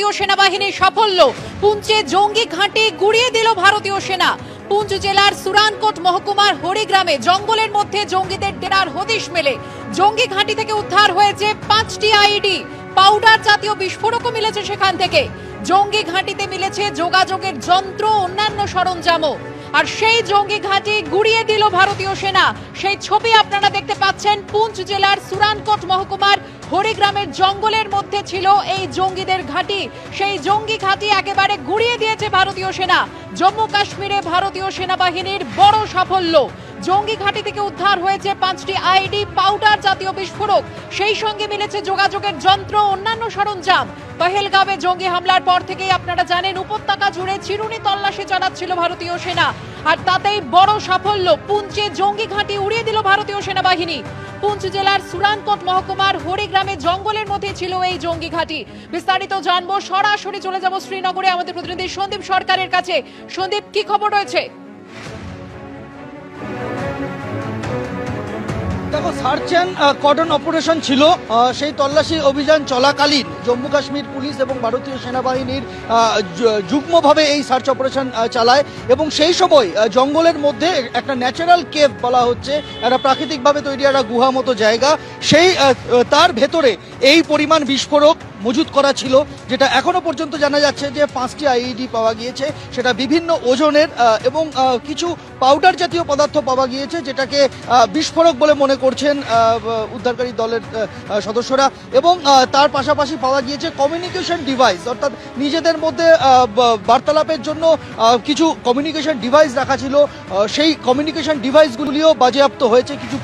ভারতীয় সেনাবাহিনীর সাফল্য। পুঞ্চে জঙ্গি ঘাঁটি গুড়িয়ে দিল ভারতীয় সেনা। পুঞ্চ জেলার সুরানকোট মহকুমার হরিগ্রামে জঙ্গলের মধ্যে জঙ্গিদের ডেরার হদিশ মেলে। জঙ্গি ঘাঁটি থেকে উদ্ধার হয়েছে পাঁচটি আইডি। পাউডার জাতীয় বিস্ফোরকও মিলেছে সেখান থেকে। জঙ্গি ঘাঁটিতে মিলেছে যোগাযোগের যন্ত্র, অন্যান্য সরঞ্জামও। আর সেই জঙ্গি ঘাঁটি গুড়িয়ে দিল ভারতীয় সেনা। সেই ছবি আপনারা দেখতে পাচ্ছেন। পুঞ্চ জেলার সুরানকোট মহকুমার হরিগ্রামের জঙ্গলের মধ্যে ছিল এই জঙ্গিদের ঘাঁটি। সেই জঙ্গি ঘাঁটি একেবারে গুড়িয়ে দিয়েছে ভারতীয় সেনা। জম্মু কাশ্মীরে ভারতীয় সেনাবাহিনীর বড় সাফল্য। জঙ্গি ঘাঁটি থেকে উদ্ধার হয়েছে পাঁচটি আইডি পাউডার জাতীয় বিস্ফোরক। সেই সঙ্গে মিলেছে যোগাযোগের যন্ত্র, অন্যান্য সরঞ্জাম। পহেলগাঁওয়ে জঙ্গি হামলার পর থেকেই আপনারা জানেন, উপত্যকা জুড়ে চিরুনি তল্লাশি চালাচ্ছিল ভারতীয় সেনা। আর তাতেই বড় সাফল্য। পুঞ্চে জঙ্গি ঘাঁটি উড়িয়ে দিল ভারতীয় সেনাবাহিনী। পুঞ্চ জেলার সুরানকোট মহকুমার হরিগ্রামে জঙ্গলের মধ্যে ছিল এই জঙ্গি ঘাঁটি। বিস্তারিত জানব, সরাসরি চলে যাব শ্রীনগরে। আমাদের প্রতিনিধি সন্দীপ সরকারের কাছে। সন্দীপ, কি খবর রয়েছে? সার্চ অ্যান্ড কটন অপারেশন ছিল সেই তল্লাশি অভিযান চলাকালীন জম্মু কাশ্মীর পুলিশ এবং ভারতীয় সেনাবাহিনীর যুগ্মভাবে এই সার্চ অপারেশন চালায় এবং সেই সময় জঙ্গলের মধ্যে একটা ন্যাচারাল কেভ বলা হচ্ছে, একটা প্রাকৃতিকভাবে তৈরি একটা গুহা মতো জায়গা। সেই তার ভেতরে এই পরিমাণ বিস্ফোরক মজুত করা ছিল, যেটা এখনও পর্যন্ত জানা যাচ্ছে যে পাঁচটি আইইডি পাওয়া গিয়েছে। সেটা বিভিন্ন ওজনের এবং কিছু পাউডার জাতীয় পদার্থ পাওয়া গিয়েছে, যেটাকে বিস্ফোরক বলে মনে করছেন উদ্ধারকারী দলের সদস্যরা। এবং তার পাশাপাশি পাওয়া গিয়েছে কমিউনিকেশন ডিভাইস অর্থাৎ নিজেদের মধ্যে বার্তালাপের জন্য কিছু কমিউনিকেশন ডিভাইস রাখা ছিল। সেই কমিউনিকেশন ডিভাইসগুলিও বাজেয়াপ্ত হয়েছে কিছু